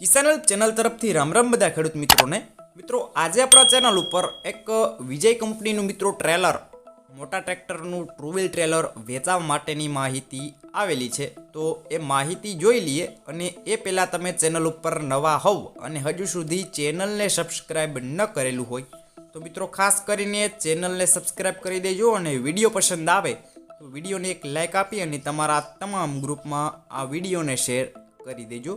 કિસાન help channel તરફથી રામ રામ બધા ખેડૂત મિત્રોને. મિત્રો, આજે આપણા ચેનલ ઉપર એક વિજય કંપનીનું મિત્રો ટ્રેલર, મોટા ટ્રેક્ટરનું ટ્રુ વ્હીલ ટ્રેલર વેચવા માટેની માહિતી આવેલી છે. તો એ માહિતી જોઈ લઈએ અને એ પહેલાં તમે ચેનલ ઉપર નવા હોવ અને હજુ સુધી ચેનલને સબસ્ક્રાઈબ ન કરેલું હોય, તો મિત્રો ખાસ કરીને ચેનલને સબસ્ક્રાઈબ કરી દેજો અને વીડિયો પસંદ આવે, તો વિડીયોને એક લાઇક આપી અને તમારા તમામ ગ્રુપમાં આ વિડીયોને શેર કરી દેજો.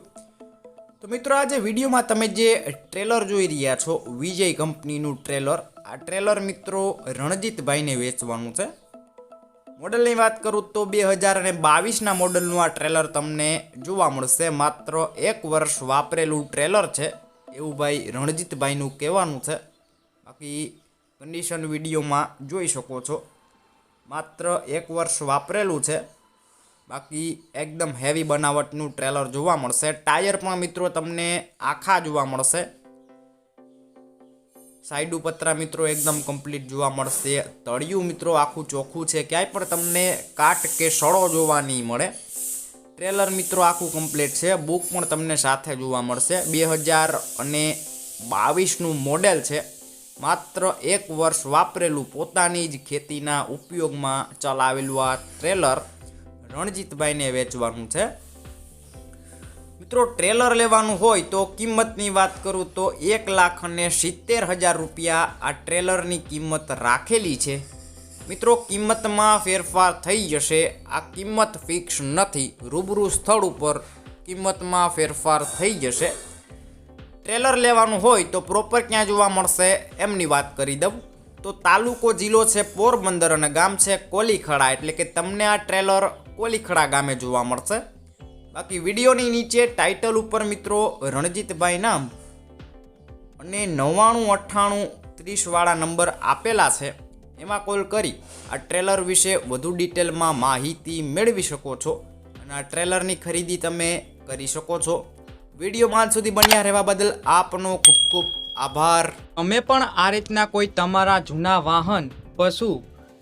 તો મિત્રો આજે વિડીયોમાં તમે જે ટ્રેલર જોઈ રહ્યા છો, વિજય કંપનીનું ટ્રેલર, આ ટ્રેલર મિત્રો રણજીતભાઈને વેચવાનું છે. મોડલની વાત કરું તો બે હજાર અને બાવીસના મોડલનું આ ટ્રેલર તમને જોવા મળશે. માત્ર એક વર્ષ વાપરેલું ટ્રેલર છે, એવું ભાઈ રણજીતભાઈનું કહેવાનું છે. બાકી કન્ડિશન વિડીયોમાં જોઈ શકો છો. માત્ર એક વર્ષ વાપરેલું છે. બાકી એકદમ હેવી બનાવટનું ટ્રેલર જોવા મળશે. ટાયર પણ મિત્રો તમને આખા જોવા મળશે. સાઈડ ઉપતરા મિત્રો એકદમ કમ્પ્લીટ જોવા મળશે. તળિયું મિત્રો આખું ચોખ્ખું છે. ક્યાંય પણ તમને કાટ કે સડો જોવા નહીં મળે. ટ્રેલર મિત્રો આખું કમ્પ્લીટ છે. બુક પણ તમને સાથે જોવા મળશે. બે હજાર અને બાવીસનું મોડેલ છે. માત્ર એક વર્ષ વાપરેલું પોતાની જ ખેતીના ઉપયોગમાં ચલાવેલું આ ટ્રેલર રણજીતભાઈને વેચવાનું છે. મિત્રો, ટ્રેલર લેવાનું હોય તો કિંમતની વાત કરું તો એક લાખ અને સિત્તેર હજાર રૂપિયા આ ટ્રેલરની કિંમત રાખેલી છે. મિત્રો, કિંમતમાં ફેરફાર થઈ જશે. આ કિંમત ફિક્સ નથી. રૂબરૂ સ્થળ ઉપર કિંમતમાં ફેરફાર થઈ જશે. ટ્રેલર લેવાનું હોય તો પ્રોપર ક્યાં જોવા મળશે એમની વાત કરી દઉં. તો તાલુકો જિલ્લો છે પોરબંદર અને ગામ છે કોલીખડા. એટલે કે તમને આ ટ્રેલર કોલીખડા ગામે જોવા મળશે. બાકી વિડીયોની નીચે ટાઇટલ ઉપર મિત્રો રણજીતભાઈ નામ અને નવ્વાણું, અઠ્ઠાણું, ત્રીસવાળા નંબર આપેલા છે. એમાં કોલ કરી આ ટ્રેલર વિશે વધુ ડિટેલમાં માહિતી મેળવી શકો છો અને આ ટ્રેલરની ખરીદી તમે કરી શકો છો. વીડિયો માલ સુધી બન્યા રહેવા બદલ આપનો ખૂબ ખૂબ આભાર. અમે પણ આ રીતના કોઈ તમારા જૂના વાહન, પશુ